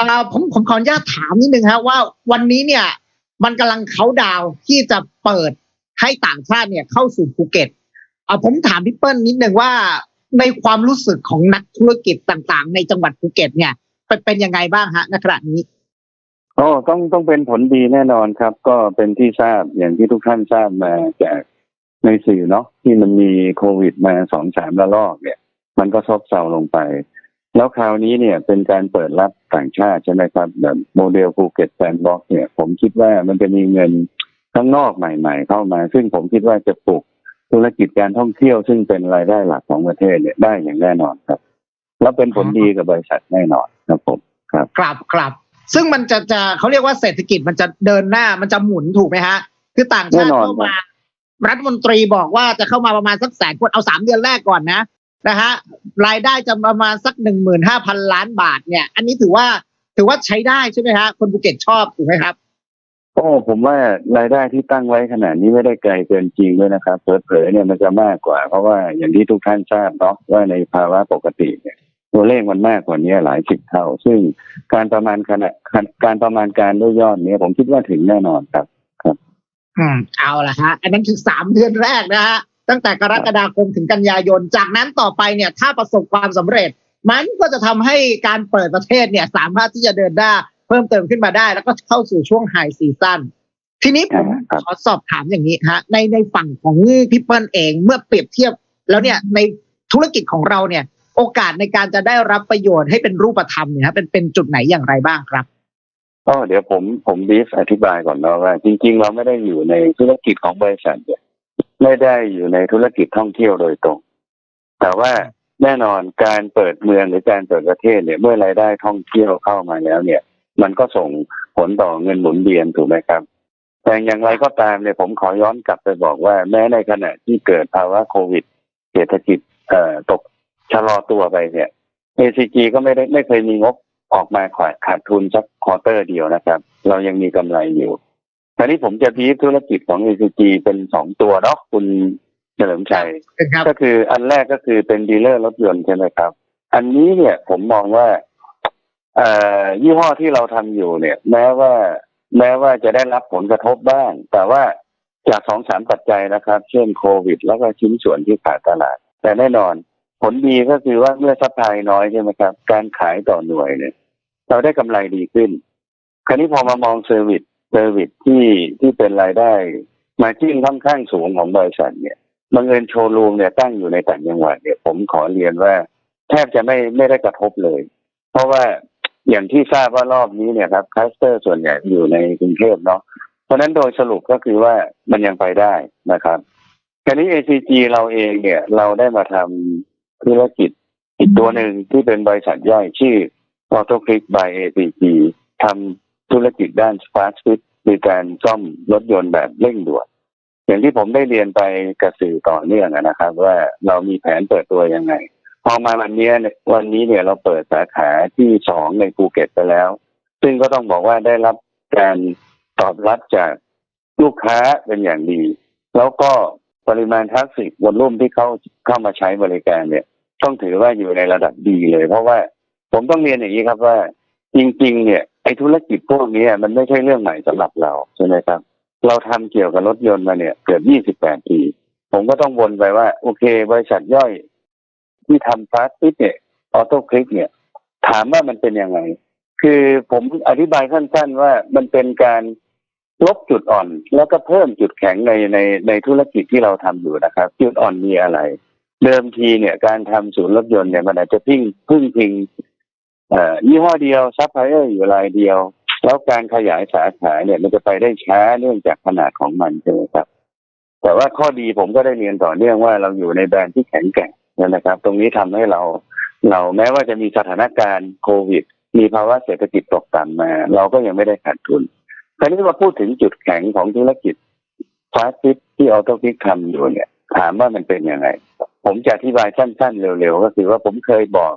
อ่าผมผมขออนุญาตถามนิดนึงฮะว่าวันนี้เนี่ย มันกำลังเขาดาวที่จะเปิดให้ต่างชาติเนี่ยเข้าสู่ภูเก็ตอ่าผมถามพี่เปิ้ลนิดนึงว่าในความรู้สึกของนักธุรกิจต่างๆ ในจังหวัดภูเก็ตเนี่ยเป็นเป็นยังไงบ้างฮะณขณะนี้โอ้ต้องต้องเป็นผลดีแน่นอนครับ ก็เป็นที่ทราบอย่างที่ทุกท่านทราบมาจากในสื่อเนาะที่มันมีโควิดมาสองสามระลอกเนี่ย มันก็ซบเซาลงไป แล้วคราวนี้เนี่ยเป็นการเปิดรับต่างชาติใช่ไหมครับแบบโมเดลภูเก็ตแซนด์บ็อกเนี่ย ผมคิดว่ามันจะมีเงินข้างนอกใหม่ ๆ เข้ามา ซึ่งผมคิดว่าจะปลุกธุรกิจการท่องเที่ยวซึ่งเป็นรายได้หลักของประเทศเนี่ยได้อย่างแน่นอนครับ แล้วเป็นผลดีกับบริษัทแน่นอนครับผมครับครับครับซึ่งมันจะจะเขาเรียกว่าเศรษฐกิจมันจะเดินหน้ามันจะหมุนถูกไหมฮะ คือต่างชาติแน่นอนเข้ามารัฐมนตรีบอกว่าจะเข้ามาประมาณสักแสนคนเอาสามเดือนแรกก่อนนะ นะฮะรายได้จะประมาณสักหนึ่งหมื่นห้าพันล้านบาทเนี่ย อันนี้ถือว่าถือว่าใช้ได้ใช่ไหมฮะคนภูเก็ตชอบถูกไหมครับโอ้ผมว่ารายได้ที่ตั้งไว้ขนาดนี้ไม่ได้ไกลเกินจริงด้วยนะครับเผลอๆเนี่ยมันจะมากกว่า เพราะว่าอย่างที่ทุกท่านทราบเนาะว่าในภาวะปกติเนี่ยตัวเลขมันมากกว่านี้หลายสิบเท่า ซึ่งการประมาณขนาดการประมาณการด้วยยอดเนี้ยผมคิดว่าถึงแน่นอนครับอืมเอาละฮะ อันนั้นคือสามเดือนแรกนะฮะ ตั้งแต่กรกฎาคมถึงกันยายน จากนั้นต่อไปเนี่ยถ้าประสบความสำเร็จ มันก็จะทำให้การเปิดประเทศเนี่ยสามารถที่จะเดินหน้าเพิ่มเติมขึ้นมาได้ แล้วก็เข้าสู่ช่วงไฮซีซั่นทีนี้ผมครับขอสอบถามอย่างนี้ฮะในในฝั่งของพี่เปิ้ลเองเมื่อเปรียบเทียบ แล้วเนี่ยในธุรกิจของเราเนี่ย โอกาสในการจะได้รับประโยชน์ให้เป็นรูปธรรมเนี่ยฮะเป็นเป็นจุดไหนอย่างไรบ้างครับก็เดี๋ยวผมผมบีฟอธิบายก่อนเนาะว่าจริง ๆ เราไม่ได้อยู่ในธุรกิจของบริษัทเนี่ย ไม่ได้อยู่ในธุรกิจท่องเที่ยวโดยตรง แต่ว่าแน่นอนการเปิดเมืองหรือการเปิดประเทศเนี่ยเมื่อรายได้ท่องเที่ยวเข้ามาแล้ว เนี่ย มันก็ส่งผลต่อเงินหมุนเวียนถูกไหมครับแต่อย่างไรก็ตามเนี่ยผมขอย้อนกลับไปบอกว่า แม้ในขณะที่เกิดภาวะโควิด เศรษฐกิจเอ่อตกชะลอตัวไปเนี่ย ACG ก็ไม่ได้ไม่เคยมีงบออกมาขาดขาดทุนสักควอเตอร์เดียวนะครับ เรายังมีกำไรอยู่ ตอนนี้ผมจะพีธุรกิจของ ACG เป็นสองตัวเนาะคุณเฉลิมชัยครับก็คืออันแรกก็คือเป็นดีลเลอร์รถยนต์ใช่ไหมครับ อันนี้เนี่ยผมมองว่าเอ่อยี่ห้อที่เราทำอยู่เนี่ย แม้ว่า แม้ว่าจะได้รับผลกระทบบ้าง แต่ว่าจากสองสามปัจจัยนะครับ เช่นโควิด แล้วก็ชิ้นส่วนที่ขาดตลาด แต่แน่นอน ผลดีก็คือว่าเมื่อซัพพลายน้อยใช่ไหมครับ การขายต่อหน่วยเนี่ย เราได้กำไรดีขึ้น คราวนี้พอมามองเซอร์วิส เซอร์วิสที่ที่เป็นรายได้ มาจิ้นค่อนข้างสูงของบริษัทเนี่ยบังเอิญโชว์รูมเนี่ยตั้งอยู่ในต่างจังหวัดเนี่ยผมขอเรียนว่า แทบจะไม่ไม่ได้กระทบเลย เพราะว่าอย่างที่ทราบว่ารอบนี้เนี่ยครับคลัสเตอร์ส่วนใหญ่อยู่ในกรุงเทพเนาะเพราะฉะนั้นโดยสรุปก็คือว่ามันยังไปได้นะครับคราวนี้ ACG เราเองเนี่ย เราได้มาทำธุรกิจอีกตัวหนึ่งที่เป็นบริษัทย่อยชื่อ AutoClick by ACG ทำ ธุรกิจด้าน Smart Fit คือการซ่อมรถยนต์แบบเร่งด่วนอย่างที่ผมได้เรียนไปกับสื่อต่อเนื่องนะครับ ว่าเรามีแผนเปิดตัวยังไง พอมาวันนี้วันนี้เนี่ยเราเปิดสาขาที่สองในภูเก็ตไปแล้ว ซึ่งก็ต้องบอกว่าได้รับการตอบรับจากลูกค้าเป็นอย่างดี แล้วก็ปริมาณทักษิวอลลุ่มที่เข้าเข้ามาใช้บริการเนี่ย ต้องถือว่าอยู่ในระดับดีเลย เพราะว่าผมต้องเรียนอย่างนี้ครับว่าจริง ๆ เนี่ย ไอ้ธุรกิจพวกนี้มันไม่ใช่เรื่องใหม่สำหรับเราใช่ไหมครับ เราทำเกี่ยวกับรถยนต์มาเนี่ย เกือบ28ปี ผมก็ต้องวนไปว่า โอเค บริษัทย่อย ที่ทำฟาสต์ฟิตเนี่ยออโต้คลิกเนี่ย ถามว่ามันเป็นยังไง คือผมอธิบายสั้นๆ ว่ามันเป็นการลบจุดอ่อน แล้วก็เพิ่มจุดแข็งในในในธุรกิจที่เราทำอยู่นะครับ จุดอ่อนมีอะไร เดิมทีเนี่ยการทำศูนย์รถยนต์เนี่ยมันอาจจะพึ่งพึ่งพิง ยี่ห้อเดียวซัพพลายเออร์อยู่รายเดียว แล้วการขยายสาขาเนี่ยมันจะไปได้ช้าเนื่องจากขนาดของมันใช่ไหมครับ แต่ว่าข้อดีผมก็ได้เรียนต่อเนื่องว่าเราอยู่ในแบรนด์ที่แข็งแกร่งนะครับ ตรงนี้ทำให้เราเราแม้ว่าจะมีสถานการณ์โควิด มีภาวะเศรษฐกิจตกต่ำมา เราก็ยังไม่ได้ขาดทุน คราวนี้มาพูดถึงจุดแข็งของธุรกิจฟาสต์ฟิที่ออโต้ฟิกทำอยู่เนี่ย ถามว่ามันเป็นยังไง ผมจะอธิบายสั้นๆ เร็วๆ ก็คือว่าผมเคยบอก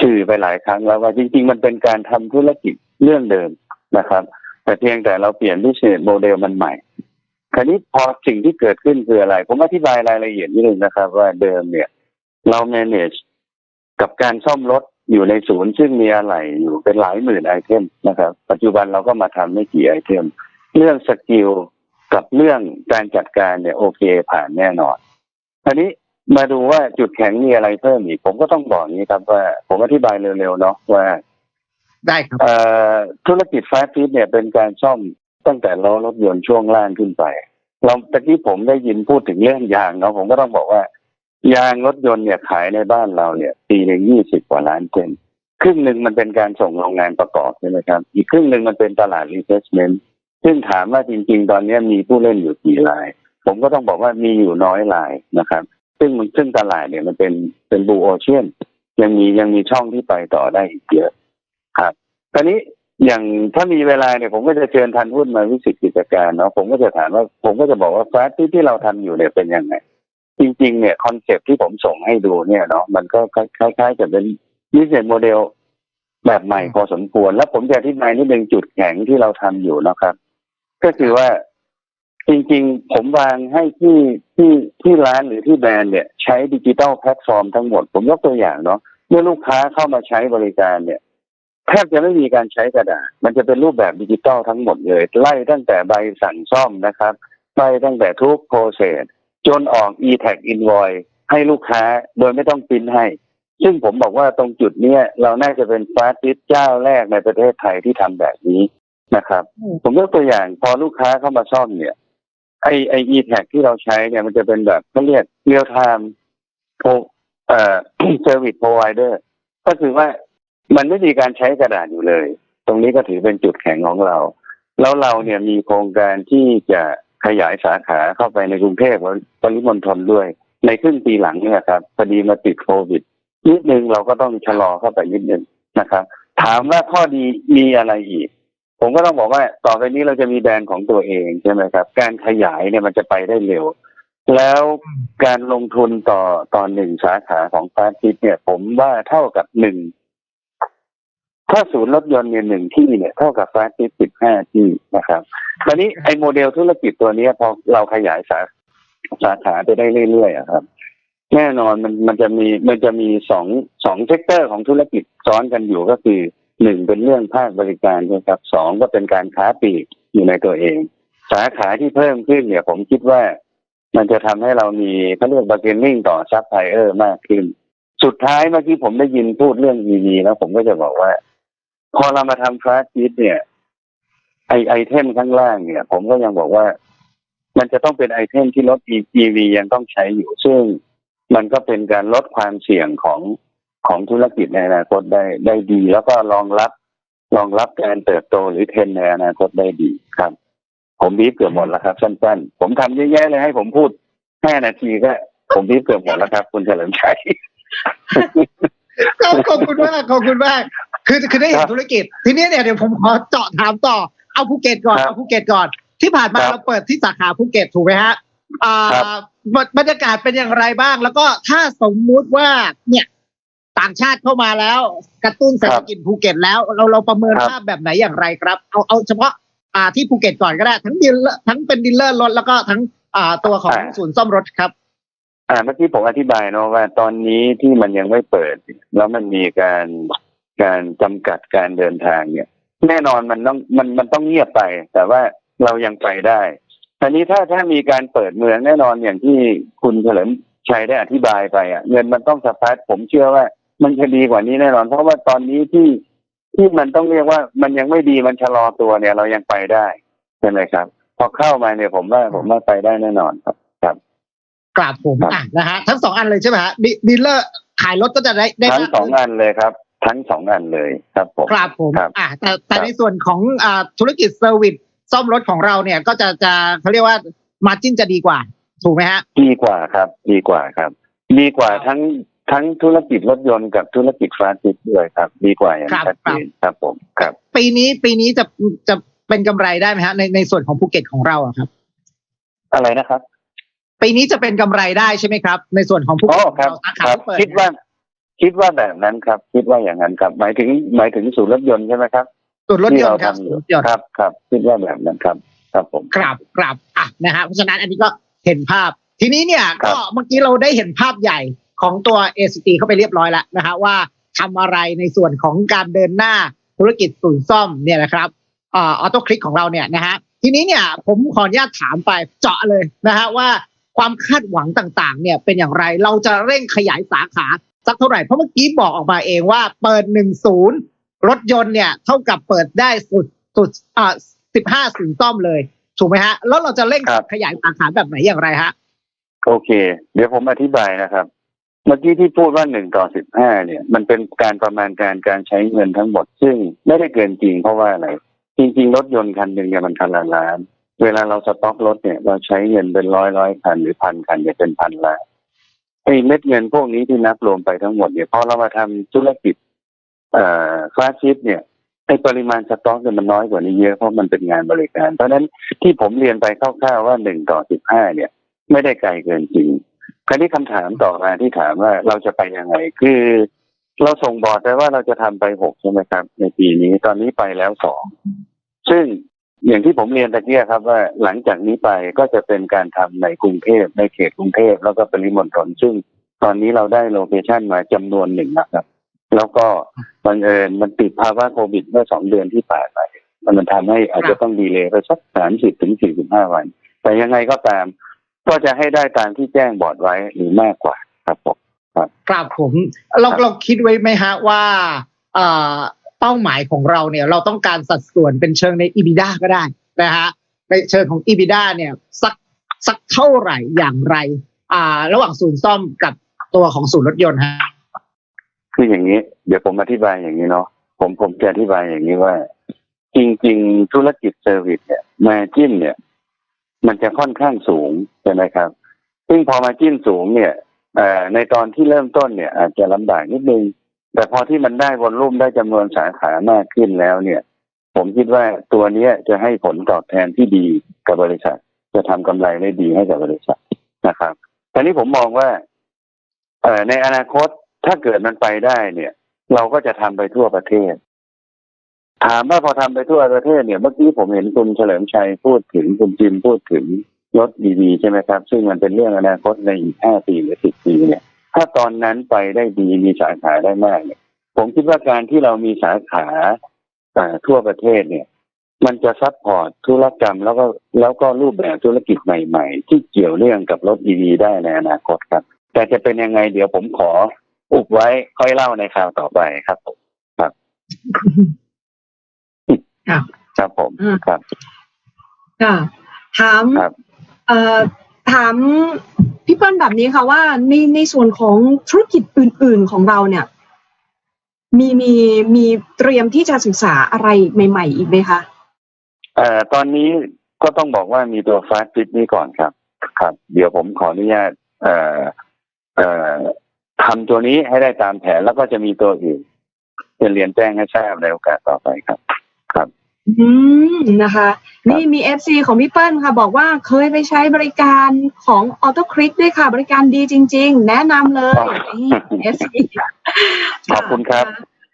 ชื่อไปหลายครั้งแล้วว่าจริง ๆ มันเป็นการทำธุรกิจเรื่องเดิมนะครับ แต่เพียงแต่เราเปลี่ยนดิเ n โมเดลมันใหม่ คราวนี้พอสิ่งที่เกิดขึ้นคืออะไร ผมอธิบายรายละเอียดนิดนึงนะครับ ว่าเดิมเนี่ย เรา manage กับการซ่อมรถอยู่ในศูนย์ซึ่งมีอะไรอยู่เป็นหลายหมื่นไอเทมนะครับ ปัจจุบันเราก็มาทำไม่กี่ไอเทม เรื่องสกิลกับเรื่องการจัดการเนี่ยโอเคผ่านแน่นอนทีนี้ มาดูว่าจุดแข็งมีอะไรเพิ่มอีก ผมก็ต้องบอกอย่างนี้ครับว่า ผมอธิบายเร็วๆเนาะว่า ได้ครับเอ่อธุรกิจฟาสต์ฟู้ดเนี่ยเป็นการซ่อมตั้งแต่ล้อรถยนต์ช่วงล่างขึ้นไป เราตะกี้ผมได้ยินพูดถึงเรื่องยางเนาะผมก็ต้องบอกว่า ยางรถยนต์เนี่ยขายในบ้านเราเนี่ยปีหนึ่งยี่สิบกว่าล้านเซนครึ่งหนึ่งมันเป็นการส่งโรงงานประกอบใช่ไหมครับ อีกครึ่งหนึ่งมันเป็นตลาดรีเฟชเมนต์ซึ่งถามว่าจริง ๆ ตอนนี้มีผู้เล่นอยู่กี่ราย ผมก็ต้องบอกว่ามีอยู่น้อยรายนะครับ ซึ่งมันซึ่งตลาดเนี่ยมันเป็นเป็นบูโอเชียนยังมียังมีช่องที่ไปต่อได้อีกเยอะครับตอนนี้อย่างถ้ามีเวลาเนี่ยผมก็จะเชิญทันหุ้นมาวิสิตกิจการเนาะผมก็จะถามว่าผมก็จะบอกว่าแฟาสที่ที่เราทำอยู่เนี่ยเป็นยังไงจริง ๆ เนี่ยคอนเซปต์ที่ผมส่งให้ดูเนี่ยเนาะมันก็คล้ายๆกับเป็นวิสัยโมเดลแบบใหม่พอสมควร แล้วผมจะอธิบายนิดนึงจุดแข็งที่เราทำอยู่นะครับ ก็คือว่า จริงๆ ผมวางให้ที่ที่ที่ร้านหรือที่แบรนด์เนี่ย ใช้ดิจิตอลแพลตฟอร์มทั้งหมด ผมยกตัวอย่างเนาะเมื่อลูกค้าเข้ามาใช้บริการเนี่ยแทบจะไม่มีการใช้กระดาษ มันจะเป็นรูปแบบดิจิตอลทั้งหมดเลย ไล่ตั้งแต่ใบสั่งซ่อมนะครับไล่ตั้งแต่ทุกโปรเซสจนออก e-tag invoice ให้ลูกค้าโดยไม่ต้องปริ้นให้ ซึ่งผมบอกว่าตรงจุดเนี้ยเราน่าจะเป็นฟาสติสเจ้าแรกในประเทศไทยที่ทำแบบนี้นะครับอืมผมยกตัวอย่างพอลูกค้าเข้ามาซ่อมเนี่ย ไอไอ e-tag ที่เราใช้เนี่ยมันจะเป็นแบบเขาเรียก real time pro เอ่อ service provider ก็คือว่ามันไม่มีการใช้กระดาษอยู่เลย ตรงนี้ก็ถือเป็นจุดแข็งของเรา แล้วเราเนี่ยมีโครงการที่จะขยายสาขาเข้าไปในกรุงเทพและปริมณฑลด้วย ในครึ่งปีหลังเนี่ยครับพอดีมาติดโควิดนิดนึงเราก็ต้องชะลอเข้าไปนิดนึงนะครับ ถามว่าข้อดีมีอะไรอีก ผมก็ต้องบอกว่าต่อไปนี้เราจะมีแบรนด์ของตัวเองใช่ไหมครับ การขยายเนี่ยมันจะไปได้เร็ว แล้วการลงทุนต่อต่อหนึ่งสาขาของฟาสติสเนี่ย ผมว่าเท่ากับหนึ่งถ้าศูนย์รถยนต์เนี่ยหนึ่งที่เนี่ยเท่ากับฟาสติสสิบห้าที่นะครับตอนนี้ไอ้โมเดลธุรกิจตัวนี้พอเราขยายสาสาขาไปได้เรื่อยๆอครับ แน่นอนมันมันจะมีมันจะมีสองสองเซกเตอร์ของธุรกิจซ้อนกันอยู่ก็คือ หนึ่งเป็นเรื่องภาคบริการใช่ไหมครับสองก็เป็นการค้าปลีกอยู่ในตัวเอง สาขาที่เพิ่มขึ้นเนี่ยผมคิดว่ามันจะทำให้เรามีเขาเรียกบาร์เกนนิ่งต่อซัพพลายเออร์มากขึ้น สุดท้ายเมื่อกี้ผมได้ยินพูดเรื่อง EV แล้วผมก็จะบอกว่า พอเรามาทำฟาสต์ฟู้ดเนี่ย ไอไอเทมข้างล่างเนี่ย ผมก็ยังบอกว่า มันจะต้องเป็นไอเทมที่รถ EV ยังต้องใช้อยู่ซึ่งมันก็เป็นการลดความเสี่ยงของ ของธุรกิจในอนาคตได้ได้ดี แล้วก็รองรับรองรับการเติบโตหรือเทรนด์ในอนาคตได้ดีครับ ผมบีบเกือบหมดแล้วครับสั้นๆ ผมทำเยอะแยะเลยให้ผมพูดห้านาทีก็ ผมบีบเกือบหมดแล้วครับ คุณเฉลิมชัยขอบขอบคุณมากขอบคุณมากคือคือได้เห็ครันบธุรกิจ ทีนี้เนี่ยเดี๋ยวผมขอเจาะถามต่อเอาภูเก็ตก่อนครับเอาภูเก็ตก่อน ที่ผ่านมาครับเราเปิดที่สาขาภูเก็ตถูกไหมฮะอ่าครับบรบรรยากาศเป็นอย่างไรบ้าง แล้วก็ถ้าสมมุติว่าเนี่ย ต่างชาติเข้ามาแล้ว กระตุ้นเศรษฐกิจภูเก็ตแล้ว เราเราประเมินครับภาพแบบไหนอย่างไรครับ เอาเอาเฉพาะอ่าที่ภูเก็ตก่อนก็ได้ ทั้งดีลเลอร์ทั้งเป็นดีลเลอร์รถแล้วก็ทั้งอ่าตัวของศูนย์ซ่อมรถครับอ่าเมื่อกี้ผมอธิบายเนาะว่าตอนนี้ที่มันยังไม่เปิด แล้วมันมีการการจำกัดการเดินทางเนี่ย แน่นอนมันต้องมันมันต้องเงียบไป แต่ว่าเรายังไปได้ทีนี้ถ้าถ้ามีการเปิดเมืองแน่นอนอย่างที่คุณเฉลิมชัยได้อธิบายไปอะเงินมันต้องสะพัดผมเชื่อว่า มันจะดีกว่านี้แน่นอน เพราะว่าตอนนี้ที่ที่มันต้องเรียกว่ามันยังไม่ดีมันชะลอตัวเนี่ย เรายังไปได้ใช่ไหมครับ พอเข้ามาเนี่ยผมว่าผมว่าไปได้แน่นอนครับครับกราบผมครับอะนะฮะทั้งสองอันเลยใช่ไหมฮะดีดีลเลอร์ขายรถก็จะได้ได้ทั้งมากสองอันเลยครับทั้งสองอันเลยครับผมครับผมครับอะแต่แต่ครับในส่วนของอ่าธุรกิจเซอร์วิสซ่อมรถของเราเนี่ยก็จะจะเขาเรียกว่ามาจิ้นจะดีกว่า ถูกไหมฮะ ดีกว่าครับ ดีกว่าครับ ดีกว่าทั้ง ทั้งธุรกิจรถยนต์กับธุรกิจฟาสติสด้วยครับ ดีกว่าอย่างครับชัดเจนครับผมครับ ปีนี้ปีนี้จะจะเป็นกำไรได้ไหมฮะในในส่วนของภูเก็ตของเราอะครับ อะไรนะครับ ปีนี้จะเป็นกำไรได้ใช่ไหมครับ ในส่วนของภูอ๋เก็อตของครับเราสาคขารับที่เปิดคิดว่า คิดว่าแบบนั้นครับ คิดว่าอย่างนั้นครับ หมายถึงหมายถึงศูนย์รถยนต์ใช่ไหมครับส่วนรถที่ยนเราต์ครับทำอรยู่ถยนต์ครับครับคิดว่าแบบนั้นครับ ครับผมกราบกราบอะนะฮะเพราะฉะนั้นอันนี้ก็เห็นภาพ ทีนี้เนี่ยครัก็บเมื่อกี้เราได้เห็นภาพใหญ่ ของตัว ACT เข้าไปเรียบร้อยแล้วนะฮะว่าทำอะไรในส่วนของการเดินหน้าธุรกิจศูนย์ซ่อมเนี่ยนะครับออโต้คลิกของเราเนี่ยนะฮะทีนี้เนี่ยผมขออนุญาตถามไปเจาะเลยนะฮะว่าความคาดหวังต่างๆ เนี่ยเป็นอย่างไรเราจะเร่งขยายสาขาสักเท่าไหร่เพราะเมื่อกี้บอกออกมาเองว่าเปิดหนึ่งศูนย์รถยนต์เนี่ยเท่ากับเปิดได้สุดสุดอ่าสิบห้าศูนย์ซ่อมเลยถูกไหมฮะ แล้วเราจะเร่งครับขยายสาขาแบบไหนอย่างไรฮะ โอเค เดี๋ยวผมอธิบายนะครับ เมื่อกี้ที่พูดว่าหนึ่งต่อสิบห้าเนี่ย มันเป็นการประมาณการการใช้เงินทั้งหมด ซึ่งไม่ได้เกินจริงเพราะว่าอะไร จริง ๆ รถยนต์คันหนึ่งเนี่ยมันคันละล้าน เวลาเราสต็อกรถเนี่ย เราใช้เงินเป็นร้อยร้อยคันหรือพันคันเนี่ยเป็นพันล้านไอ้เม็ดเงินพวกนี้ที่นับรวมไปทั้งหมดเนี่ยพอเรามาทำธุรกิจเอ่อคลาสชิปเนี่ยไอ้ปริมาณสต็อกเนี่ยมันน้อยกว่านี้เยอะเพราะมันเป็นงานบริการ เพราะฉะนั้นที่ผมเรียนไปคร่าวๆว่าหนึ่งต่อสิบห้าเนี่ย ไม่ได้ไกลเกินจริง คราวนี้คำถามต่อมาที่ถามว่าเราจะไปยังไง คือเราส่งบอร์ดไปว่าเราจะทำไปหกใช่ไหมครับ ในปีนี้ตอนนี้ไปแล้วสองซึ่งอย่างที่ผมเรียนตะเกียครับว่าหลังจากนี้ไปก็จะเป็นการทำในกรุงเทพในเขตกรุงเทพแล้วก็ปริมณฑลซึ่งตอนนี้เราได้โลเคชันมาจำนวนหนึ่งนะครับ แล้วก็บังเอิญมันติดภาวะโควิดเมื่อสองเดือนที่ผ่านมามันมันทำให้อาจจะต้องดีเลย์ไปสักสามสิบถึงสี่สิบห้าวัน แต่ยังไงก็ตาม ก็จะให้ได้ตามที่แจ้งบอร์ดไว้หรือมากกว่าครับผมครับผมเราครับเราคิดไว้ไหมฮะว่าเอ่อเป้าหมายของเราเนี่ย เราต้องการสัดส่วนเป็นเชิงใน EBITDA ก็ได้นะฮะในเชิงของ EBITDA เนี่ยสักสักเท่าไหร่อย่างไร อ่า ระหว่างศูนย์ซ่อมกับตัวของศูนย์รถยนต์ฮะคืออย่างนี้ เดี๋ยวผมอธิบายอย่างนี้เนาะผมผมจะอธิบายอย่างนี้ว่า จริง ๆ ธุรกิจเซอร์วิสเนี่ยมาจิ้นเนี่ย มันจะค่อนข้างสูงใช่ไหมครับ ซึ่งพอมาจิ้นสูงเนี่ยอ่อในตอนที่เริ่มต้นเนี่ย อาจจะลำบากนิดนึง แต่พอที่มันได้วอลลุ่มได้จำนวนสาขามากขึ้นแล้วเนี่ย ผมคิดว่าตัวเนี้ยจะให้ผลตอบแทนที่ดีกับบริษัท จะทำกำไรได้ดีให้กับบริษัทนะครับตอนนี้ผมมองว่าเอ่อในอนาคตถ้าเกิดมันไปได้เนี่ย เราก็จะทำไปทั่วประเทศ ถามว่าพอทำไปทั่วประเทศเนี่ยเมื่อกี้ผมเห็นคุณเฉลิมชัยพูดถึงคุณจิมพูดถึงรถดีๆใช่ไหมครับ ซึ่งมันเป็นเรื่องอนาคตในอีกห้าปีหรือสิบปีเนี่ย ถ้าตอนนั้นไปได้ดีมีสาขาได้มากเนี่ย ผมคิดว่าการที่เรามีสาขาเอ่ทั่วประเทศเนี่ย มันจะซัพพอร์ตธุรกรรมแล้วก็แล้วก็รูปแบบธุรกิจใหม่ๆ ที่เกี่ยวเนื่องกับรถ EV ได้ในอนาคตครับ แต่จะเป็นยังไงเดี๋ยวผมขออุบไว้ค่อยเล่าในคราวต่อไปครับครับ ครับผมอืมครับค่ะถามครับเอ่อถามพี่เปิ้ลแบบนี้ค่ะว่าในในส่วนของธุรกิจอื่น ๆของเราเนี่ย มีมีมีเตรียมที่จะศึกษาอะไรใหม่ ๆ อีกไหมคะเอ่อตอนนี้ก็ต้องบอกว่ามีตัวฟาสต์ฟิตนี้ก่อนครับ ครับ เดี๋ยวผมขออนุญาตเอ่อเอ่อทำตัวนี้ให้ได้ตามแผนแล้วก็จะมีตัวอื่นจะเรียนแจ้งให้ทราบในโอกาสต่อไปครับ อืม นะคะนี่มีเอฟซีของพี่เปิ้ลค่ะ บอกว่าเคยไปใช้บริการของออโต้คลิกด้วยค่ะ บริการดีจริง ๆ แนะนำเลย นี่เอฟซีขอบคุณครับ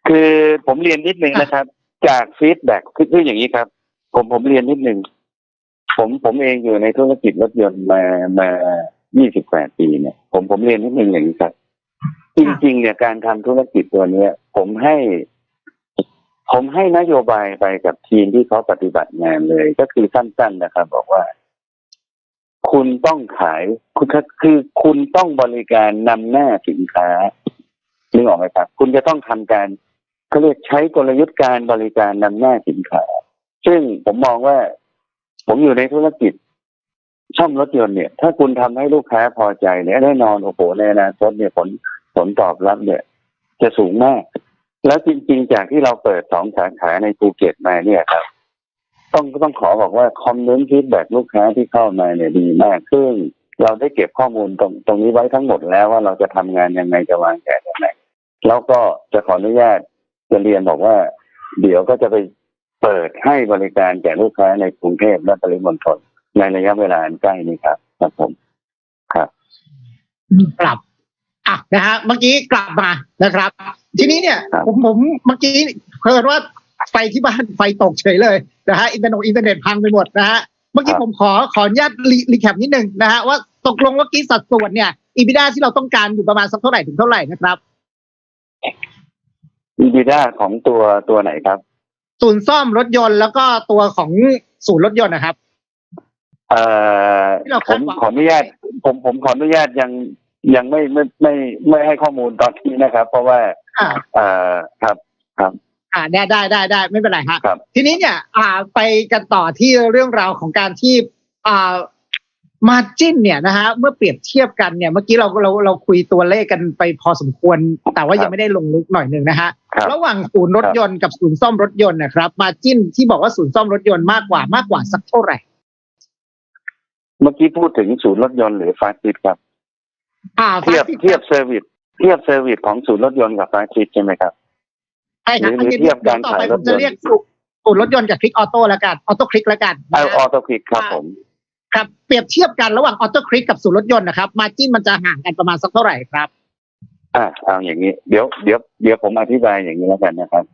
คือผมเรียนนิดนึงนะครับ จากฟีดแบ็กคือคืออย่างนี้ครับ ผมผมเรียนนิดนึงผมผมเองอยู่ในธุรกิจรถยนต์มามา 28 ปีเนี่ย ผมผมเรียนนิดนึงอย่างนี้ครับจริง ๆ เนี่ยการทำธุรกิจตัวเนี้ย ผมให้ ผมให้นโยบายไปกับทีมที่เขาปฏิบัติงานเลย ก็คือสั้น ๆนะครับ บอกว่า คุณต้องขายคุณคือคุณต้องบริการนำหน้าสินค้านึกออกไหมครับ คุณจะต้องทำการเขาเรียกใช้กลยุทธ์การบริการนำหน้าสินค้า ซึ่งผมมองว่า ผมอยู่ในธุรกิจช่อมรถยนต์เนี่ย ถ้าคุณทำให้ลูกค้าพอใจเนี่ยแน่นอนโอ้โหในอนาคตเนี่ยผลผลตอบรับเนี่ย จะสูงมาก แล้วจริงๆ จากที่เราเปิดสองสาขาในภูเก็ตมาเนี่ยครับ ต้องต้องขอบอกว่าคอมเมนต์ฟีดแบ็ลูกค้าที่เข้ามาเนี่ยดีมากซึ่งเราได้เก็บข้อมูลตรงตรงนี้ไว้ทั้งหมดแล้วว่าเราจะทำงานยังไงจะวางแผนยังไงแล้วก็จะขออนุญาตจะเรียนบอกว่า เดี๋ยวก็จะไปเปิดให้บริการแก่ลูกค้าในกรุงเทพและปริมณฑลในระยะเวลาใกล้นี้ครับครับผมกลับอะนะฮะเมื่อกี้กลับมานะครับ ทีนี้เนี่ยครับผมผมเมื่อกี้เพิ่นว่าไฟที่บ้านไฟตกเฉยเลยนะฮะอินเทอร์เน็ตอินเทอร์เน็ตพังไปหมดนะฮะเมื่อกี้ผมขอขออนุญาตรีรีแคปนิดนึงนะฮะว่าตกลงว่ากี้สัดส่วนเนี่ยอีบิดาที่เราต้องการอยู่ประมาณสักเท่าไหร่ถึงเท่าไหร่นะครับอีบีด้าของตัวตัวไหนครับศูนย์ซ่อมรถยนต์แล้วก็ตัวของศูนย์รถยนต์นะครับ เอ่อที่เราผคาดมหวังขออนุญาตผมผมขออนุญาตยังยังไม่ไม่ไม่ไม่ให้ข้อมูลตอนนี้นะครับ เพราะว่า อ่าเอ่อครับครับอ่าได้ได้ได้ได้ไม่เป็นไรฮะครับทีนี้เนี่ย อ่าไปกันต่อที่เรื่องราวของการที่อ่ามาจิ้นเนี่ยนะฮะเมื่อเปรียบเทียบกันเนี่ยเมื่อกี้เราเราเราคุยตัวเลขกันไปพอสมควร แต่ว่ายังไม่ได้ลงลึกหน่อยหนึ่งนะฮะครับระหว่างศูนย์รถยนต์กับศูนย์ซ่อมรถยนต์นะครับ มาจิ้นที่บอกว่าศูนย์ซ่อมรถยนต์มากกว่ามากกว่าสักเท่าไหร่ เมื่อกี้พูดถึงศูนย์รถยนต์หรือฟาสติดครับอ่าเทียบฟาสติเทียบเซอร์วิส เทียบเซอร์วิสของศูนย์รถยนต์กับฟาสติดใช่ไหมครับใช่ครับหรือเทียบการต่อไปขายผรมถยนต์จะเรียกศูนย์รถยนต์กับคลิกออโต้แล้วกันออโต้คลิกแล้วกันเอานะออฮะโตคลิกครับผมครับเปรียบเทียบกันระหว่างออโต้คลิกกับศูนย์รถยนต์นะครับมาจิ้นมันจะห่างกันประมาณสักเท่าไหร่ครับอ่าเอาอย่างนี้ เดี๋ยวเดี๋ยวเดี๋ยวผมอธิบายอย่างนี้แล้วกันนะครับ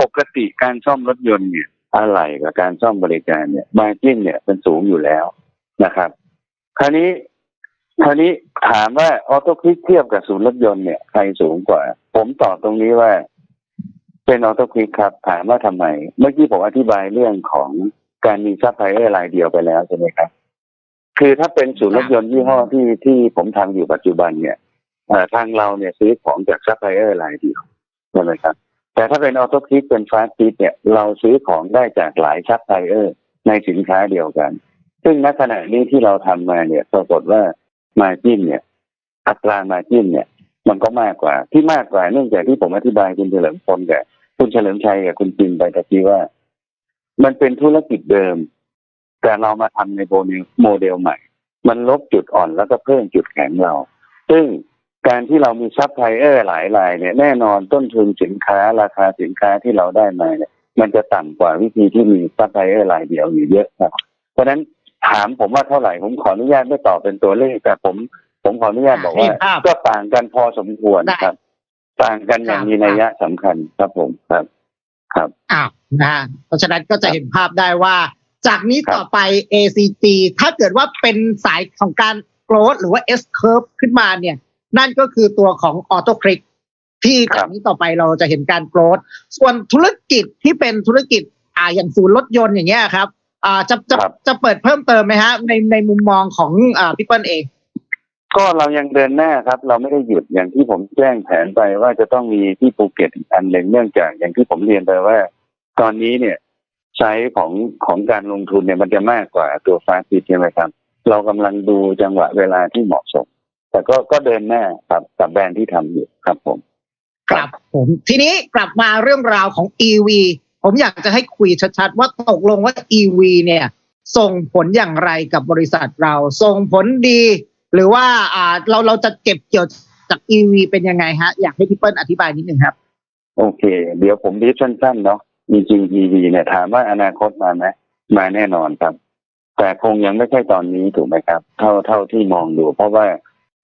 ปกติการซ่อมรถยนต์เนี่ยอะไรกับการซ่อมบริการเนี่ยมาจิ้นเนี่ยเป็นสูงอยู่แล้วนะครับ คราวนี้ คราวนี้ถามว่าออโต้คลิกเทียบกับศูนย์รถยนต์เนี่ยใครสูงกว่า ผมตอบตรงนี้ว่า เป็นออโต้คลิกครับ ถามว่าทำไม เมื่อกี้ผมอธิบายเรื่องของการมีซัพพลายเออร์รายเดียวไปแล้วใช่ไหมครับ คือถ้าเป็นศูนย์รถยนต์ยี่ห้อที่ที่ผมทำอยู่ปัจจุบันเนี่ยอทางเราเนี่ยซื้อของจากซัพพลายเออร์รายเดียวใช่ไหมครับ แต่ถ้าเป็นออโต้คลิกเป็นฟาสต์ฟิตเนี่ยเราซื้อของได้จากหลายซัพพลายเออร์ในสินค้าเดียวกัน ซึ่งณขณะนี้ที่เราทำมาเนี่ยปรากฏว่า มาจิ้นเนี่ย อัตรามาจิ้นเนี่ย มันก็มากกว่าที่มากกว่าเนื่องจากที่ผมอธิบายคุณเฉลิมพลกับคุณเฉลิมชัยกับคุณจินไปตะกี้ว่า มันเป็นธุรกิจเดิม แต่เรามาทำในโมเดลโมเดลใหม่ มันลบจุดอ่อนแล้วก็เพิ่มจุดแข็งเรา ซึ่งการที่เรามีซัพพลายเออร์หลายรายเนี่ยแน่นอนต้นทุนสินค้า ราคาสินค้าที่เราได้มาเนี่ยมันจะต่ำกว่าวิธีที่มีซัพพลายเออร์รายเดียวอยู่เยอะครับ เพราะฉะนั้น ถามผมว่าเท่าไหร่ผมขออนุญาตไม่ตอบเป็นตัวเลขแต่ผมผมขออนุญาตบอกว่าให้ภาพก็ต่างกันพอสมควรได้ครับ ต่างกันอย่างครับมีนัยยะสำคัญครับผมครับ ครับอ้าวนะฮะเพราะฉะนั้นก็จะเห็นภาพได้ว่า จากนี้ครับต่อไป ACG ถ้าเกิดว่าเป็นสายของการ growth หรือว่า S curve ขึ้นมาเนี่ย นั่นก็คือตัวของ auto click ที่จากนี้ต่อไปเราจะเห็นการ growth ส่วนธุรกิจที่เป็นธุรกิจอ่าอย่างศูนย์รถยนต์อย่างเงี้ยครับอ่า จะจะครับจะเปิดเพิ่มเติมไหมฮะ ในในมุมมองของอ่าพี่เปิ้ลเอง ก็เรายังเดินหน้าครับ เราไม่ได้หยุดอย่างที่ผมแจ้งแผนไปว่าจะต้องมีที่ภูเก็ตอีกอันหนึ่งเนื่องจากอย่างที่ผมเรียนไปว่า ตอนนี้เนี่ยใช้ของของการลงทุนเนี่ยมันจะมากกว่าตัวฟาสติใช่ไหมครับ เรากำลังดูจังหวะเวลาที่เหมาะสม แต่ก็ก็เดินหน้าครับกับแบรนด์ที่ทำอยู่ครับผม ครับผม ทีนี้กลับมาเรื่องราวของ EV ผมอยากจะให้คุยชัดๆ ว่าตกลงว่า EV เนี่ย ส่งผลอย่างไรกับบริษัทเรา ส่งผลดี หรือว่าอ่าเราเราจะเก็บเกี่ยวจาก EV เป็นยังไงฮะ อยากให้พี่เปิ้ลอธิบายนิดนึงครับ โอเค เดี๋ยวผมดีฟสั้นๆเนาะจริงๆ EV เนี่ยถามว่าอนาคตมาไหมมาแน่นอนครับ แต่คงยังไม่ใช่ตอนนี้ถูกไหมครับ เท่าเท่าที่มองดู เพราะว่า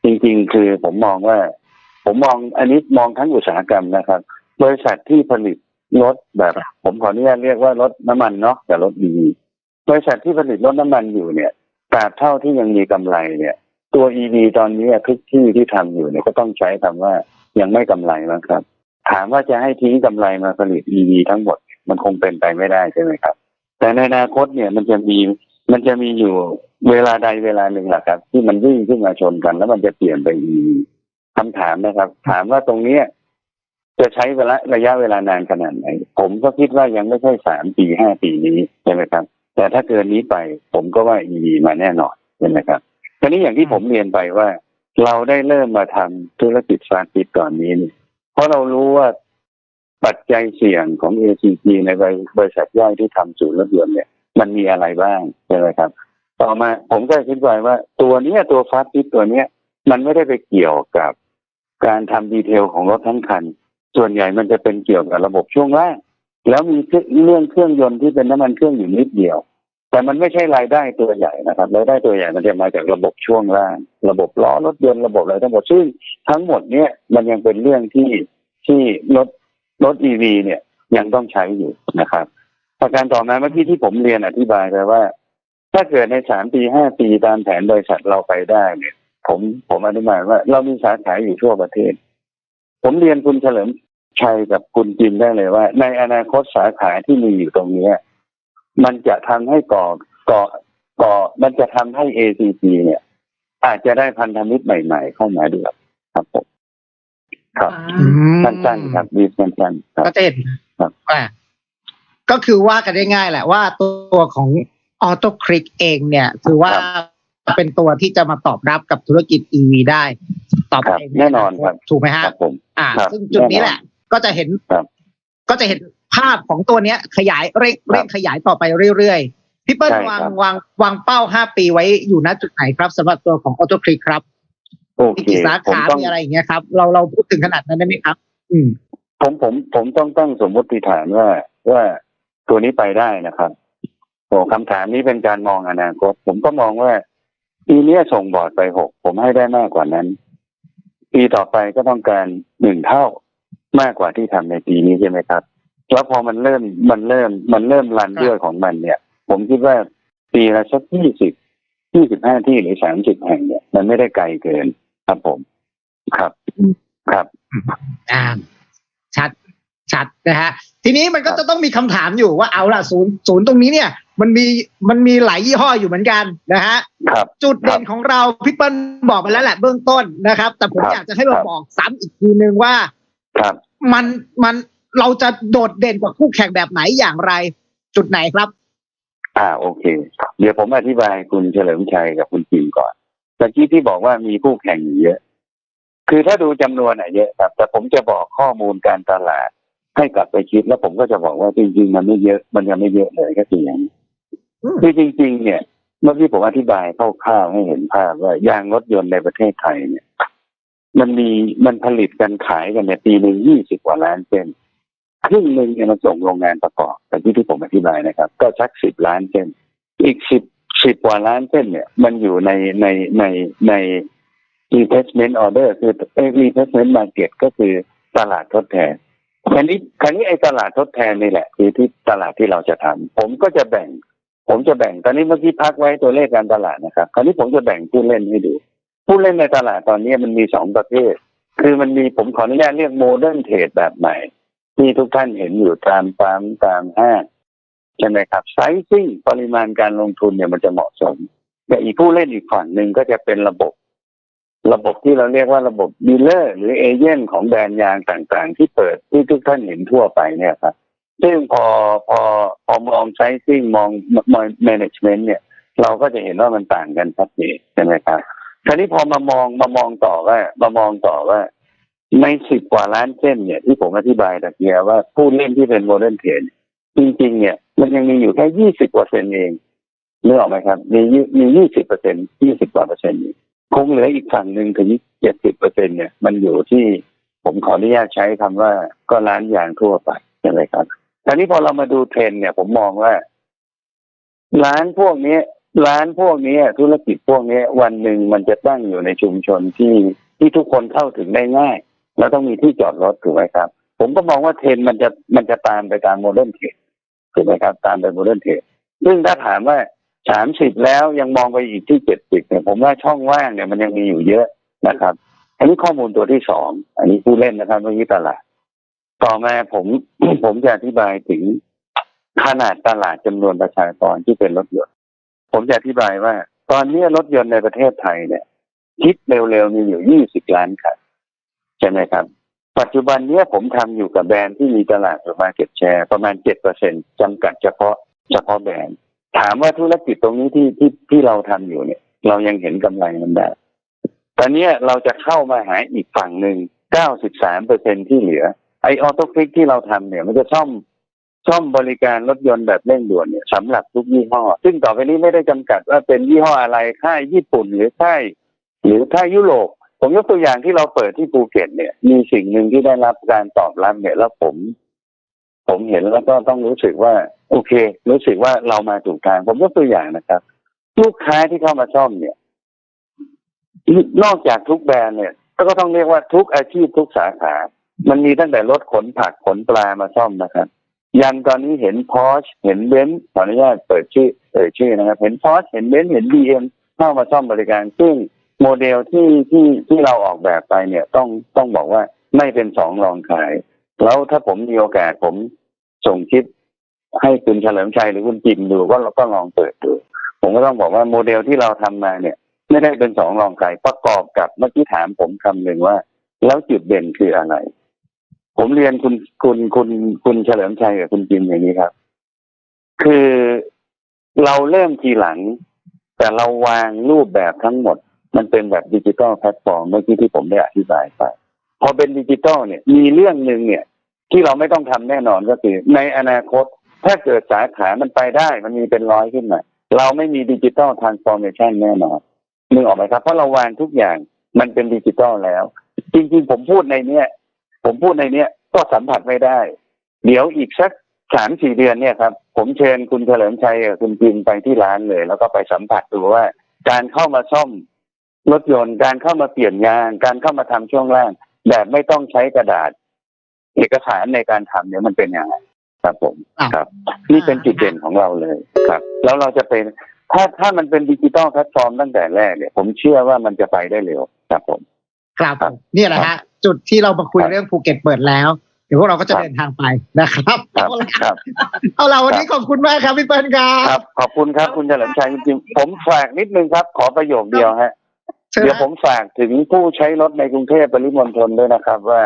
จริง ๆ คือผมมองว่า ผมมองอันนี้มองทั้งอุตสาหกรรมนะครับ บริษัทที่ผลิต รถแบบ ผมขออนุญาตเรียกว่ารถน้ำมันเนาะแต่รถดีบริษัทที่ผลิตรถน้ำมันอยู่เนี่ยตราบเท่าที่ยังมีกำไรเนี่ย ตัว EV ตอนนี้ทุกที่ที่ทำอยู่เนี่ยก็ต้องใช้คำว่ายังไม่กำไรนะครับ ถามว่าจะให้ทิ้งกำไรมาผลิต EV ทั้งหมดมันคงเป็นไปไม่ได้ใช่ไหมครับ แต่ในอนาคตเนี่ยมันจะมีมันจะมีอยู่เวลาใดเวลาหนึ่งแหละครับ ที่มันวิ่งขึ้นมาชนกัน แล้วมันจะเปลี่ยนไป EV คำถามนะครับ ถามว่าตรงเนี้ย จะใช้เวลาระยะเวลานานขนาดไหน ผมก็คิดว่ายังไม่ใช่สามปีห้าปีนี้ใช่ไหมครับ แต่ถ้าเกินนี้ไปผมก็ว่า EV มาแน่นอนใช่ไหมครับทีนี้อย่างที่ผมเรียนไปว่า เราได้เริ่มมาทำธุรกิจฟาสต์ฟิตก่อนนี้เพราะเรารู้ว่าปัจจัยเสี่ยงของ ACG ในบริษัทย่อยที่ทำศูนย์รถยนต์เนี่ย มันมีอะไรบ้างใช่ไหมครับ ต่อมาผมก็คิดไว้ว่า ตัวเนี้ยตัวฟาสต์ฟิตตัวเนี้ย มันไม่ได้ไปเกี่ยวกับการทำดีเทลของรถทั้งคัน ส่วนใหญ่มันจะเป็นเกี่ยวกับระบบช่วงล่าง แล้วมีเรื่องเครื่องยนต์ที่เป็นน้ำมันเครื่องอยู่นิดเดียว แต่มันไม่ใช่รายได้ตัวใหญ่นะครับรายได้ตัวใหญ่มันจะมาจากระบบช่วงล่าง ระบบล้อรถยนต์ระบบอะไรทั้งหมดซึ่งทั้งหมดเนี่ยมันยังเป็นเรื่องที่ที่รถรถ EV เนี่ยยังต้องใช้อยู่นะครับ ประการต่อมาเมื่อกี้ที่ผมเรียนอธิบายไปว่า ถ้าเกิดในสามปีห้าปีตามแผนบริษัทเราไปได้เนี่ย ผมผมอธิบายว่า เรามีสาขาอยู่ทั่วประเทศ ผมเรียนคุณเฉลิมชัยกับคุณจิมได้เลยว่า ในอนาคตสาขาที่มีอยู่ตรงเนี้ยมันจะทำให้ก่อก่อก่อมันจะทำให้ ACC เนี่ย อาจจะได้พันธมิตรใหม่ ๆ เข้ามาด้วยครับผมครับอืมสั้นๆครับดีสั้นๆครับก็จะเห็นครับอ่าก็คือว่ากันได้ง่ายแหละว่าตัวของออโตคลิกเองเนี่ยถือว่า เป็นตัวที่จะมาตอบรับกับธุรกิจ EV ได้ต่อไปครับแน่นอนครับถูกไหมคฮะรับผมอ่าครับซึ่งจุดนี้แหละ ก็จะเห็นครับก็จะเห็นภาพของตัวเนี้ย ขยายเร่งครับเร่งขยายต่อไปเรื่อยๆพี่เปิ้ลใช่วางครับวางวางเป้าห้าปีไว้อยู่ณจุดไหนครับสำหรับตัวของออโตคลิกครับโอมีเคกี่สาผมขาต้องมีอะไรอย่างเงี้ยครับ เราเราพูดถึงขนาดนั้นได้ไหมครับ อืมผมผมผมต้องตั้งสมมติฐานว่าว่าตัวนี้ไปได้นะครับโอ้คำถามนี้เป็นการมองอนาคตผมก็มองว่า ปีเนี้ยส่งบอร์ดไปหกผมให้ได้มากกว่านั้น ปีต่อไปก็ต้องการหนึ่งเท่ามากกว่าที่ทำในปีนี้ใช่ไหมครับ แล้วพอมันเริ่มมันเริ่มมันเริ่มรันครับด้วยของมันเนี่ย ผมคิดว่าปีละสักยี่สิบยี่สิบห้าที่หรือสามสิบแห่งเนี่ย มันไม่ได้ไกลเกินครับผมครับ ครับ อ่า ชัดชัดนะฮะ ทีนี้มันก็จะต้องมีคำถามอยู่ว่าเอาล่ะศูนย์ศูนย์ตรงนี้เนี่ย มันมีมันมีหลายยี่ห้ออยู่เหมือนกันนะฮะครับจุดเด่นของเราพี่เปิ้ลบอกไปแล้วแหละเบื้องต้นนะครับ แต่ผมครับอยากจะให้เราครับบอกซ้ำอีกทีนึงว่าครับมันมันเราจะโดดเด่นกว่าคู่แข่งแบบไหนอย่างไร จุดไหนครับ อ่าโอเค เดี๋ยวผมอธิบายคุณเฉลิมชัยกับคุณจิมก่อนตะกี้ที่บอกว่ามีคู่แข่งอยู่เยอะ คือถ้าดูจำนวนอะเยอะครับ แต่ผมจะบอกข้อมูลการตลาดให้กลับไปคิดแล้วผมก็จะบอกว่าจริงๆมันไม่เยอะ มันยังไม่เยอะเลยก็คืออย่างนี้อืม คือจริง ๆ เนี่ยเมื่อกี้ผมอธิบายคร่าวๆให้เห็นภาพว่ายางรถยนต์ในประเทศไทยเนี่ย มันมีมันผลิตกันขายกันเนี่ยปีหนึ่งยี่สิบกว่าล้านเส้นครึ่งหนึ่งเนี่ยมันส่งโรงงานประกอบแต่ที่ที่ผมอธิบายนะครับ ก็สักสิบล้านเส้น อีกสิบสิบกว่าล้านเส้นเนี่ย มันอยู่ในในในใน replacement order คือเอ replacement market ก็คือตลาดทดแทนคราวนี้คราวนี้ไอ้ตลาดทดแทนนี่แหละ คือที่ตลาดที่เราจะทำผมก็จะแบ่ง ผมจะแบ่งตอนนี้เมื่อกี้พักไว้ตัวเลขการตลาดนะครับคราวนี้ผมจะแบ่งผู้เล่นให้ดูผู้เล่นในตลาดตอนนี้มันมีสองประเภท คือมันมีผมขออนุญาตเรียกโมเดิร์นเทรดแบบใหม่ ที่ทุกท่านเห็นอยู่ตามปั๊มตามห้างใช่ไหมครับไซซิ่งปริมาณการลงทุนเนี่ยมันจะเหมาะสมแต่อีกผู้เล่นอีกฝั่งหนึ่งก็จะเป็นระบบ ระบบที่เราเรียกว่าระบบดีลเลอร์หรือเอเจนต์ของแบรนด์ยางต่างๆ ที่เปิดที่ทุกท่านเห็นทั่วไปเนี่ยครับ ซึ่งพอพอพอมองไซซิ่งมองมองแมネจเมนต์เนี่ย เราก็จะเห็นว่ามันต่างกันชัดเจนใช่ไหมครับคราวนี้พอมามองมามองต่อว่ามามองต่อว่า ในสิบกว่าล้านเส้นเนี่ย ที่ผมอธิบายตะเกียว่าผู้เล่นที่เป็นโมเดิร์นเทรดจริง ๆ เนี่ย มันยังมีอยู่แค่ยี่สิบกว่าเปอร์เซ็นต์เองนึกออกไหมครับ มียมียี่สิบเปอร์เซ็นยี่สิบกว่าเปอร์เซ็นต์คงเหลืออีกฝั่งหนึ่งถึงเจ็ดสิบเปอร์เซ็นเนี่ย มันอยู่ที่ผมขออนุญาตใช้คำว่าก็ร้านยางทั่วไปใช่ไหมครับ คราวนี้พอเรามาดูเทรนเนี่ยผมมองว่า ร้านพวกนี้ร้านพวกนี้ธุรกิจพวกนี้วันหนึ่งมันจะตั้งอยู่ในชุมชนที่ที่ทุกคนเข้าถึงได้ง่าย แล้วต้องมีที่จอดรถถูกไหมครับ ผมก็มองว่าเทรนมันจะมันจะตามไปตามโมเดิร์นเทรดถูกไหมครับ ตามไปโมเดิร์นเทรดซึ่งถ้าถามว่าสามสิบแล้วยังมองไปอีกที่เจ็ดสิบเนี่ยผมว่าช่องว่างเนี่ยมันยังมีอยู่เยอะนะครับ อันนี้ข้อมูลตัวที่สองอันนี้ผู้เล่นนะครับเมื่อกี้ตลาด ต่อมาผมผมจะอธิบายถึงขนาดตลาดจำนวนประชากรที่เป็นรถยนต์ ผมจะอธิบายว่า ตอนนี้รถยนต์ในประเทศไทยเนี่ย คิดเร็วๆมีอยู่20ล้านคันใช่ไหมครับ ปัจจุบันเนี้ยผมทำอยู่กับแบรนด์ที่มีตลาดประมาณเก็ตแชร์ประมาณ7%จำกัดเฉพาะเฉพาะแบรนด์ ถามว่าธุรกิจตรงนี้ที่ที่ที่เราทำอยู่เนี่ย เรายังเห็นกำไรมันได้ ตอนนี้เราจะเข้ามาหาอีกฝั่งหนึ่ง93%ที่เหลือ ไอออโต้คลิกที่เราทำเนี่ย มันจะซ่อมซ่อมบริการรถยนต์แบบเร่งด่วนเนี่ยสำหรับทุกยี่ห้อ ซึ่งต่อไปนี้ไม่ได้จำกัดว่าเป็นยี่ห้ออะไรค่ายญี่ปุ่นหรือค่ายหรือค่ายยุโรปผมยกตัวอย่างที่เราเปิดที่ภูเก็ตเนี่ย มีสิ่งหนึ่งที่ได้รับการตอบรับเนี่ยแล้วผม ผมเห็นแล้วก็ต้องรู้สึกว่า โอเค รู้สึกว่าเรามาถูกทาง ผมยกตัวอย่างนะครับ ลูกค้าที่เข้ามาซ่อมเนี่ย นอกจากทุกแบรนด์เนี่ย ก็ต้องเรียกว่าทุกอาชีพทุกสาขา มันมีตั้งแต่รถขนผักขนปลามาซ่อมนะครับ ยันตอนนี้เห็นพอชเห็นเบนซ์ขออนุญาตเปิดชื่อเอ่ยชื่อนะครับ เห็นพอชเห็นเบนซ์เห็นบีเอ็มเข้ามาซ่อมบริการ ซึ่งโมเดลที่ที่ที่เราออกแบบไปเนี่ยต้องต้องบอกว่าไม่เป็นสองรองขาย แล้วถ้าผมมีโอกาสผมส่งคลิปให้คุณเฉลิมชัยหรือคุณจิมดูก็เราก็ลองเปิดดู ผมก็ต้องบอกว่าโมเดลที่เราทำมาเนี่ย ไม่ได้เป็นสองรองใครประกอบกับเมื่อกี้ถามผมคำหนึ่งว่า แล้วจุดเด่นคืออะไร ผมเรียนคุณคุณคุณคุณเฉลิมชัยกับคุณจิมอย่างนี้ครับ คือเราเริ่มทีหลัง แต่เราวางรูปแบบทั้งหมด มันเป็นแบบดิจิตอลแพลตฟอร์มเมื่อกี้ที่ผมได้อธิบายไป พอเป็นดิจิตอลเนี่ย มีเรื่องหนึ่งเนี่ย ที่เราไม่ต้องทำแน่นอนก็คือ ในอนาคตถ้าเกิดสาขามันไปได้ มันมีเป็นร้อยขึ้นมาเราไม่มีดิจิตอลทรานส์ฟอร์เมชันแน่นอนนึกออกไหมครับ เพราะเราวางทุกอย่างมันเป็นดิจิตอลแล้ว จริงๆ ผมพูดในเนี้ยผมพูดในเนี้ย ก็สัมผัสไม่ได้ เดี๋ยวอีกสักสามสี่เดือนเนี่ยครับ ผมเชิญคุณเฉลิมชัยกับคุณจิมไปที่ร้านเลย แล้วก็ไปสัมผัสดูว่า การเข้ามาซ่อมรถยนต์การเข้ามาเปลี่ยนยางการเข้ามาทำช่วงล่าง แบบไม่ต้องใช้กระดาษ เอกสารในการทำเนี่ยมันเป็นยังไงครับผมอะครับ นี่เป็นจุดเด่นของเราเลยครับ แล้วเราจะเป็นถ้าถ้ามันเป็นดิจิตอลแพลตฟอร์มตั้งแต่แรกเนี่ย ผมเชื่อว่ามันจะไปได้เร็วครับผม ครับครับนี่แหละฮะ จุดที่เรามาคุยครับเรื่องภูเก็ตเปิดแล้ว เดี๋ยวพวกเราก็จะครับเดินทางไปนะครับครับเอาละครับเอาละวันนี้ขอบคุณมากครับพี่เปิ้ลครับครับ ขอบคุณครับคุณเฉลิมชัยจริงๆผมฝากนิดนึงครับ ขอประโยคเดียวฮะเชิญเดี๋ยวผมฝากถึงผู้ใช้รถในกรุงเทพปริมณฑลด้วยนะครับ ว่า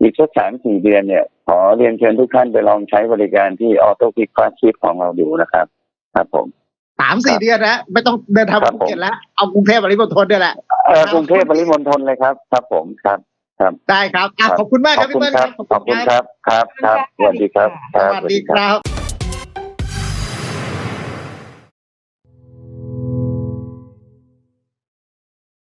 อีกสักสามสี่เดือนเนี่ย ขอเรียนเชิญทุกท่านไปลองใช้บริการที่ออโต้พิกฟาสชิปของเราดูนะครับ ครับผมสามสี่เดือนนะไม่ต้องเดินทางครับภูเก็ตแล้วเอากรุงเทพปริมณฑลเนี่ยแหละเออกรุงเทพปริมณฑลเลยครับ ครับผมครับ ได้ครับอะขอบคุณมากขคอรับบพี่คุณเปิ้ลครับขอบคุณครับ ครับครับสวัสดีครับ สวัสดีครับ